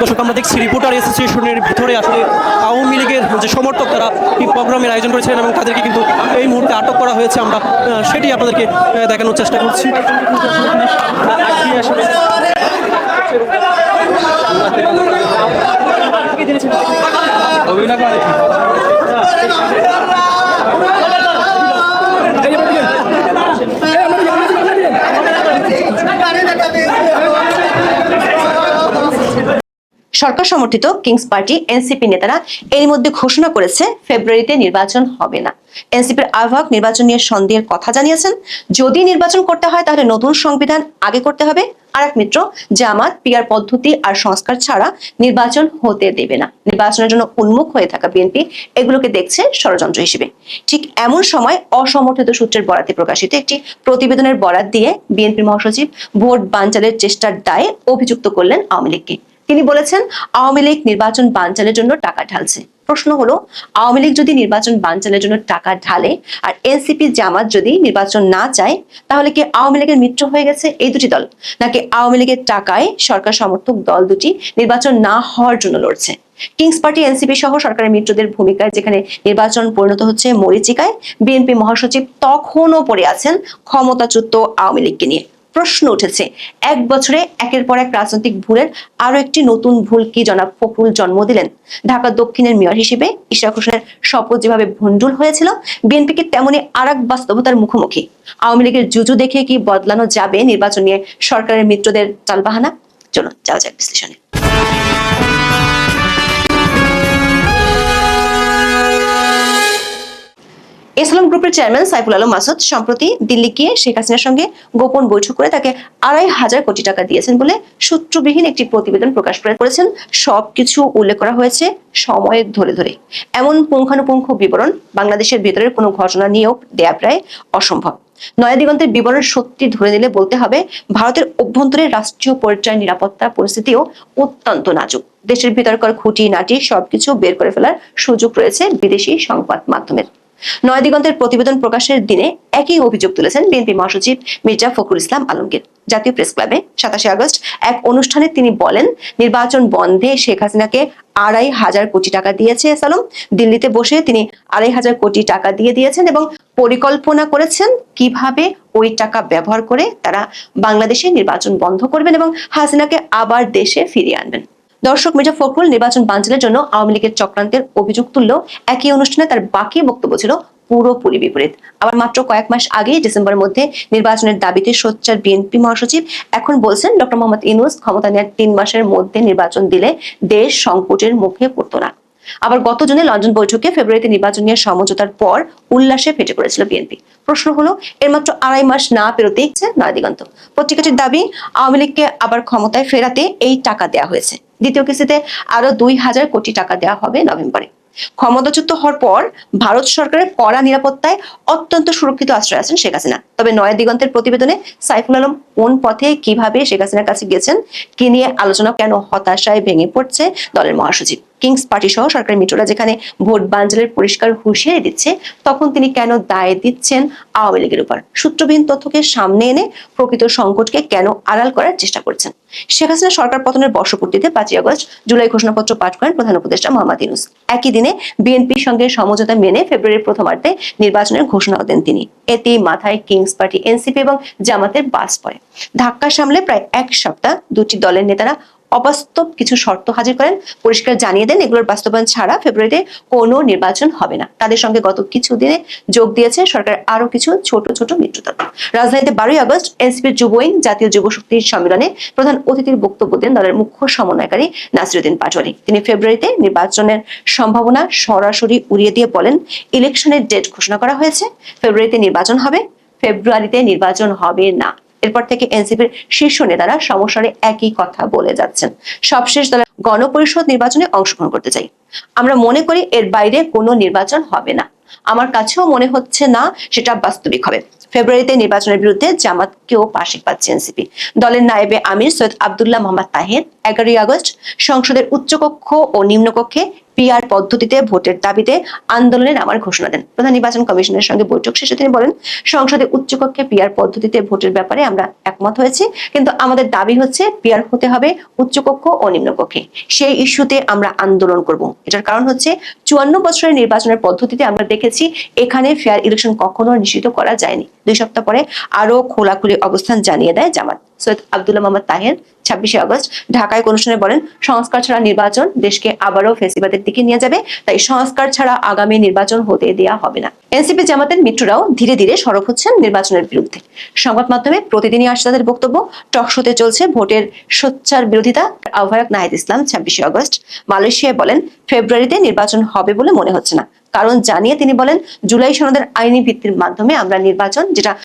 দর্শক, আমরা দেখছি রিপোর্টার অ্যাসোসিয়েশনের ভিতরে আসলে আওয়ামী লীগের যে সমর্থক তারা এই প্রোগ্রামের আয়োজন করেছিলেন এবং তাদেরকে কিন্তু এই মুহূর্তে আটক করা হয়েছে। আমরা সেটি আপনাদেরকে দেখানোর চেষ্টা করছি। সরকার সমর্থিত কিংস পার্টি এনসিপি নেতারা এর মধ্যে ঘোষণা করেছে ফেব্রুয়ারিতে নির্বাচন হবে না। এনসিপির আহ্বায়ক নির্বাচন নিয়ে সন্দেহের কথা জানিয়েছেন। যদি নির্বাচন করতে হয় তাহলে নতুন সংবিধান আগে করতে হবে। আর এক মিত্র, জামাত পিয়ার পদ্ধতি আর সংস্কার ছাড়া নির্বাচন হতে দেবে না। নির্বাচনের জন্য উন্মুখ হয়ে থাকা বিএনপি এগুলোকে দেখছে ষড়যন্ত্র হিসেবে। ঠিক এমন সময় অসমর্থিত সূত্রের বরাতে প্রকাশিত একটি প্রতিবেদনের বরাত দিয়ে বিএনপির মহাসচিব ভোট বানচালের চেষ্টার দায়ে অভিযুক্ত করলেন আওয়ামী লীগকে। তিনি বলেছেন, আওয়ামী লীগ নির্বাচন বানচালের জন্য টাকা ঢালছে। প্রশ্ন হলো, আওয়ামী লীগ যদি নির্বাচন বানচালের জন্য টাকা ঢালে আর এনসিপি জামাত যদি নির্বাচন না চায়, তাহলে কি আওয়ামী লীগের মিত্র হয়ে গেছে এই দুটি দল? নাকি আওয়ামী লীগের টাকায় সরকার সমর্থক দল দুটি নির্বাচন না হওয়ার জন্য লড়ছে? কিংস পার্টি, এনসিপি সহ সরকারের মিত্রদের ভূমিকায় যেখানে নির্বাচন পরিণত হচ্ছে মরিচিকায়, বিএনপি মহাসচিব তখনও পড়ে আছেন ক্ষমতাচ্যুত আওয়ামী লীগকে নিয়ে। প্রশ্ন উঠেছে, এক বছরে একের পর এক রাজনৈতিক ভুলের আরও একটি নতুন ভুল কি? জনাব ফখরুল জন্ম দিলেন। ঢাকা দক্ষিণের মেয়র হিসেবে ইশরাক হোসেনের শপথ যেভাবে ভণ্ডুল হয়েছিল বিএনপিকে তেমনি আর এক বাস্তবতার মুখোমুখি। আওয়ামী লীগের জুজু দেখে কি বদলানো যাবে নির্বাচন নিয়ে সরকারের মিত্রদের চালবাহানা? চলুন, যাওয়া যাক বিশ্লেষণে। গ্রুপের চেয়ারম্যান সাইফুল আলম মাসুদ সম্প্রতি দিল্লি গিয়ে শেখ হাসিনার সঙ্গে গোপন বৈঠক করে তাকে আড়াই হাজার কোটি টাকা দিয়েছেন বলে সূত্রবিহীন একটি প্রতিবেদন প্রকাশ করে করেছেন। সবকিছু উল্লেখ করা হয়েছে সময়ের ধরে ধরে। এমন পুঙ্খানুপুঙ্খ বিবরণ বাংলাদেশের ভেতরের কোনো ঘটনা নিয়েও দেয়া প্রায় অসম্ভব। নয়াদিগন্তের বিবরণ সত্যি ধরে নিলে বলতে হবে, ভারতের অভ্যন্তরে রাষ্ট্রীয় পর্যায়ে নিরাপত্তা পরিস্থিতিও অত্যন্ত নাজুক। দেশের ভিতরকার খুঁটি নাটি সবকিছু বের করে ফেলার সুযোগ রয়েছে বিদেশি সংবাদ মাধ্যমের। নয়াদিগন্তের প্রতিবেদন প্রকাশের দিনে একই অভিযোগ তুলেছেন বিএনপি মহাসচিব মির্জা ফখরুল ইসলাম আলমগীর। জাতীয় প্রেস ক্লাবে সাতাশে আগস্ট এক অনুষ্ঠানে তিনি বলেন, নির্বাচন বন্ধে শেখ হাসিনাকে আড়াই হাজার কোটি টাকা দিয়েছে সালম দিল্লিতে বসে তিনি আড়াই হাজার কোটি টাকা দিয়ে দিয়েছেন এবং পরিকল্পনা করেছেন কীভাবে ওই টাকা ব্যবহার করে তারা বাংলাদেশে নির্বাচন বন্ধ করবেন এবং হাসিনাকে আবার দেশে ফিরিয়ে আনবেন। দর্শক মির্জা ফখরুল নির্বাচন বাঞ্চালের জন্য আওয়ামী লীগের চক্রান্তের অভিযোগ তুলল। একই অনুষ্ঠানে তার বাকি বক্তব্য ছিল পুরোপুরি বিপরীত। আবার মাত্র কয়েক মাস আগে ডিসেম্বরের মধ্যে নির্বাচনের দাবিতে সোচ্চার বিএনপি মহাসচিব এখন বলছেন, ডক্টর মোহাম্মদ ইনুস ক্ষমতা নেওয়ার তিন মাসের মধ্যে নির্বাচন দিলে দেশ সংকটের মুখে পড়তো না। আবার গত জুনে লন্ডন বৈঠকে ফেব্রুয়ারিতে নির্বাচন নিয়ে সমঝোতার পর উল্লাসে ফেটে পড়েছিল বিএনপি। প্রশ্ন হলো, এর মাত্র আড়াই মাস না পেরোতেই নয় দিগন্ত। পত্রিকাটির দাবি, আওয়ামী লীগকে আবার ক্ষমতায় ফেরাতে এই টাকা দেওয়া হয়েছে। দ্বিতীয় কিস্তিতে আরও দুই হাজার কোটি টাকা দেওয়া হবে নভেম্বরে। ক্ষমতাচ্যুত হওয়ার পর ভারত সরকারের কড়া নিরাপত্তায় অত্যন্ত সুরক্ষিত আশ্রয় আছেন শেখ হাসিনা। তবে নয়া দিগন্তের প্রতিবেদনে সাইফুল আলম কোন পথে কীভাবে শেখ হাসিনার কাছে গেছেন, কি নিয়ে আলোচনা কেন হতাশায় ভেঙে পড়ছে দলের মহাসচিব। কিংস পার্টি সহ সরকারের মিত্ররা যেখানে ভোট বাঞ্চালের পরিষ্কার হুঁশিয়ারি দিচ্ছে, তখন তিনি কেন দায় দিচ্ছেন আওয়ামী লীগের উপর? সূত্রবিহীন তথ্যকে সামনে এনে প্রকৃত সংকটকে কেন আড়াল করার চেষ্টা করছেন? শেখ হাসিনা সরকার পতনের বর্ষপূর্তিতে পাঁচই আগস্ট জুলাই ঘোষণাপত্র পাঠ করেন প্রধান উপদেষ্টা মোহাম্মদ ইউনুস। একই দিনে বিএনপির সঙ্গে সমঝোতা মেনে ফেব্রুয়ারির প্রথমার্ধে নির্বাচনের ঘোষণাও দেন তিনি। এতে মাথায় কিংস পার্টি, এনসিপি এবং জামাতের বাস পড়ে। ধাক্কা সামলে প্রায় এক সপ্তাহ দুটি দলের নেতারা অবাস্তব কিছু শর্ত হাজির করেন, পরিষ্কার জানিয়ে দেন, এগুলোর বাস্তবায়ন ছাড়া ফেব্রুয়ারিতে কোনো নির্বাচন হবে না। তাদের সঙ্গে গত কিছুদিনে যোগ দিয়েছে সরকার আরও কিছু ছোট ছোট মিত্রদল রাজধানীতে বারোই আগস্ট এনসিপির যুব জাতীয় যুব শক্তির সম্মেলনে প্রধান অতিথির বক্তব্য দেন দলের মুখ্য সমন্বয়কারী নাসিরুদ্দিন পাটোয়ারি। তিনি ফেব্রুয়ারিতে নির্বাচনের সম্ভাবনা সরাসরি উড়িয়ে দিয়ে বলেন, ইলেকশনের ডেট ঘোষণা করা হয়েছে, ফেব্রুয়ারিতে নির্বাচন হবে, ফেব্রুয়ারিতে নির্বাচন হবে না। এরপর থেকে এনসিপির শীর্ষ নেতারা সমস্যারে একই কথা বলে যাচ্ছেন। সবশেষ দলের গণপরিষদ নির্বাচনে অংশগ্রহণ করতে চাই। আমরা মনে করি এর বাইরে কোনো নির্বাচন হবে না। আমার কাছেও মনে হচ্ছে না সেটা বাস্তবিক হবে। ফেব্রুয়ারিতে নির্বাচনের বিরুদ্ধে জামাতকেও পাশে পাচ্ছে এনসিপি। দলের নায়েবে আমির সৈয়দ আবদুল্লাহ মোহাম্মদ তাহের, এগারোই আগস্ট সংসদের উচ্চকক্ষ ও নিম্নকক্ষে পিআর পদ্ধতিতে ভোটের দাবিতে আন্দোলনে নামার ঘোষণা দেন। প্রধান নির্বাচন কমিশনের সঙ্গে বৈঠক শেষে তিনি বলেন, সংসদে উচ্চকক্ষে পিআর পদ্ধতিতে ভোটের ব্যাপারে আমরা একমত হয়েছি, কিন্তু আমাদের দাবি হচ্ছে পিআর হতে হবে উচ্চকক্ষ ও নিম্নকক্ষে। সেই ইস্যুতে আমরা আন্দোলন করব। এটার কারণ হচ্ছে চুয়ান্ন বছরের নির্বাচনের পদ্ধতিতে আমরা দেখেছি এখানে ফেয়ার ইলেকশন কখনো নিশ্চিত করা যায়নি। দুই সপ্তাহ পরে আরও খোলাখুলি অবস্থান জানিয়ে দেয় জামাত। সৈয়দ আব্দুল্লাহ মোহাম্মদ তাহের ছাব্বিশে আগস্ট ঢাকায় অনুষ্ঠানে বলেন, সংস্কার ছাড়া নির্বাচন দেশকে আবারও ফেসিবাদের দিকে নিয়ে যাবে, তাই সংস্কার ছাড়া আগামী নির্বাচন হতে দেয়া হবে না। এনসিপি জামাতের মিত্ররাও ধীরে ধীরে সরব হচ্ছেন নির্বাচনের বিরুদ্ধে। সংবাদ মাধ্যমে প্রতিদিনই আসছে তাদের বক্তব্য। টকশোতে চলছে ভোটের সোচ্চার বিরোধিতা। আহ্বায়ক নাহিদ ইসলাম, ছাব্বিশে আগস্ট, মালয়েশিয়ায় বলেন, ফেব্রুয়ারিতে নির্বাচন হবে বলে মনে হচ্ছে না। কারণ জানিয়ে তিনি বলেন, জুলাই সনদের আইনি ভিত্তির মাধ্যমে আমরা নির্বাচন, যেটা